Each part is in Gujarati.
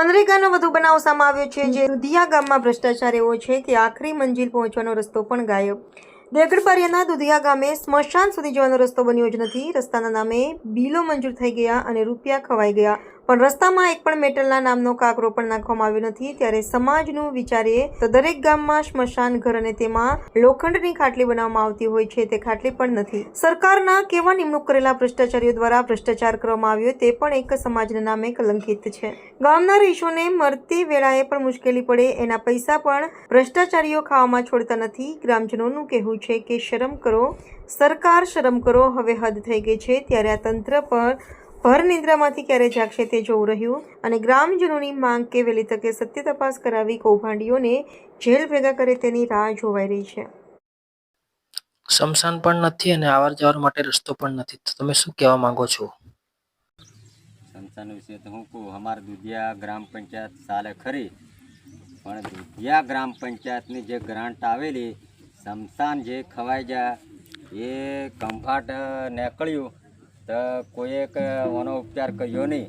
મનરેગાનો વધુ બનાવ સામે આવ્યો છે, જે દુધિયા ગામમાં ભ્રષ્ટાચાર એવો છે કે આખરી મંજિલ પહોંચવાનો રસ્તો પણ ગાયબ. દેગડપારિયાના દુધિયા ગામે સ્મશાન સુધી જવાનો રસ્તો બન્યો જ નથી. રસ્તાના નામે બિલો મંજૂર થઈ ગયા અને રૂપિયા ખવાઈ ગયા. પણ રસ્તામાં એક પણ મેટલના નામનો કાકરો પણ નાખવામાં આવ્યો નથી. ત્યારે સમાજનું વિચારીએ તો દરેક ગામમાં સ્મશાન ઘર અને તેમાં લોખંડની ખાટલી બનાવવામાં આવતી હોય છે. તે ખાટલી પણ નથી. સરકારના કેવા નિમણૂક કરેલા ભ્રષ્ટાચારીઓ દ્વારા ભ્રષ્ટાચાર કરવામાં આવ્યો તે પણ એક સમાજના નામે કલંકિત છે. ગામના રહીશોને મરતી વેળાએ પણ મુશ્કેલી પડે. એના પૈસા પણ ભ્રષ્ટાચારીઓ ખાવામાં છોડતા નથી. ગ્રામજનોનું કહેવું છે કે શરમ કરો. સરકાર શરમ કરો. હવે હદ થઈ ગઈ છે. ત્યારે આ તંત્ર પર ભર નિદ્રામાંથી ક્યારે જાગશે તે જોવું રહ્યું અને ગ્રામજનોની માંગ કે વહેલી તકે સત્ય તપાસ કરાવી કૌભાંડીઓને જેલ ભેગા કરે તેની રાહ જોવાઈ રહી છે. સમસાન પણ નથી અને આવર જવર માટે રસ્તો પણ નથી. તો તમે શું કહેવા માંગો છો? સમસાન વિશે તો હું કહું અમારે દુધિયા ગ્રામ પંચાયત ચાલે ખરી. પણ દુધિયા ગ્રામ પંચાયતની જે ગ્રાન્ટ આવેલી સમસાન જે ખવાઈ જાય એ કંફાટ નીકળ્યું. તો કોઈએ ઓનો ઉપચાર કર્યો નહીં.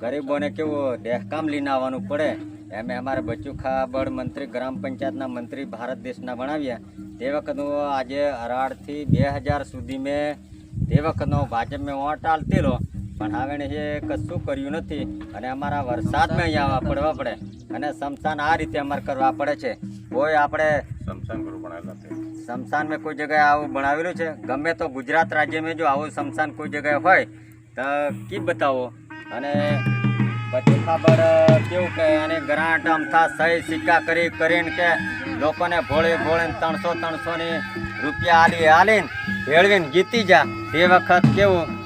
ગરીબોને કેવું દેહકામ લઈને આવવાનું પડે. એમ અમારે બચ્ચુ ખાબડ મંત્રી, ગ્રામ પંચાયતના મંત્રી ભારત દેશના બનાવ્યા તે વખતનું આજે અઢારથી બે હજાર સુધી મેં તે વખતનો ભાજપ મેં વોટ આલતેલો. પણ હવે એ કશું કર્યું નથી અને અમારા વરસાદમાં અહીંયા આવવા પડવા પડે અને સમસાન આ રીતે અમારે કરવા પડે છે. કોઈ આપણે સમસાન મેં કોઈ જગ્યાએ આવું બનાવેલું છે? ગમે તો ગુજરાત રાજ્યમાં જો આવું સમસાન કોઈ જગ્યાએ હોય તો કી બતાવો? અને પછી ખબર કેવું કે અને ગ્રાન્ટ અમથા સહી સિક્કા કરી કરીને કે લોકોને ભોળે ભોળે ત્રણસો ત્રણસોની રૂપિયા આલી આલીને ભેળવીને જીતી જા. તે વખત કેવું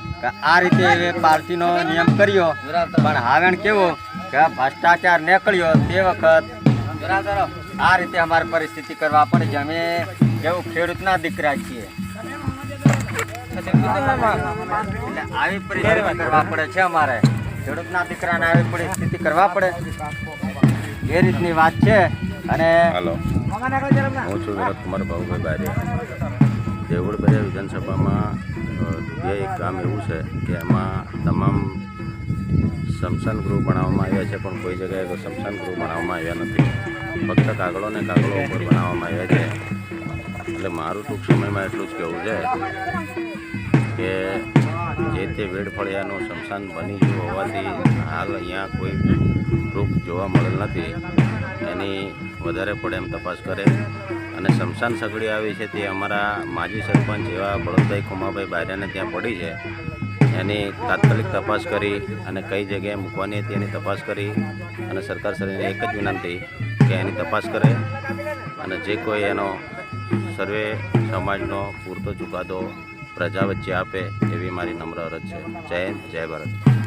આ રીતે એ પાર્ટીનો નિયમ કર્યો. પણ હવે કેવો કે ભ્રષ્ટાચાર નીકળ્યો તે વખત આ રીતે અમારે પરિસ્થિતિ કરવા પડે છે. અમે કેવું ખેડૂતના દીકરા છીએ. આવી પરિસ્થિતિ કરવા પડે છે અમારે. ખેડૂતના દીકરાને આવી પરિસ્થિતિ કરવા પડે. એ રીતની વાત છે. અને હું છું વિનોદ કુમાર બાબુભાઈ બારિયા દેવળ બરિયા વિધાનસભામાં જે એક કામ એવું છે કે એમાં તમામ સ્મશાન ગૃહ બનાવવામાં આવ્યા છે, પણ કોઈ જગ્યાએ સ્મશાન ગૃહ બનાવવામાં આવ્યા નથી. ફક્ત કાગળો ને કાગળો ઉપર બનાવવામાં આવ્યા છે. એટલે મારું ટૂંક સમયમાં એટલું જ કહેવું છે કે જે તે વેડફળિયાનું સ્મશાન બની ગયું હોવાથી હાલ અહીંયા કોઈ પ્રૂફ જોવા મળેલ નથી. એની વધારે પડે એમ તપાસ કરે. અને શમશાન સગડી આવી છે તે અમારા માજી સરપંચ એવા બળદભાઈ ખુમાભાઈ બાયરાને ત્યાં પડી છે. એની તાત્કાલિક તપાસ કરી અને કઈ જગ્યાએ મૂકવાની હતી એની તપાસ કરી અને સરકાર શ્રીને એક જ વિનંતી કે એની તપાસ કરે અને જે કોઈ એનો સર્વે સમાજનો પૂરતો ચુકાદો પ્રજા વચ્ચે આપે એવી મારી નમ્ર અરજ છે. જય હિન્દ, જય ભારત.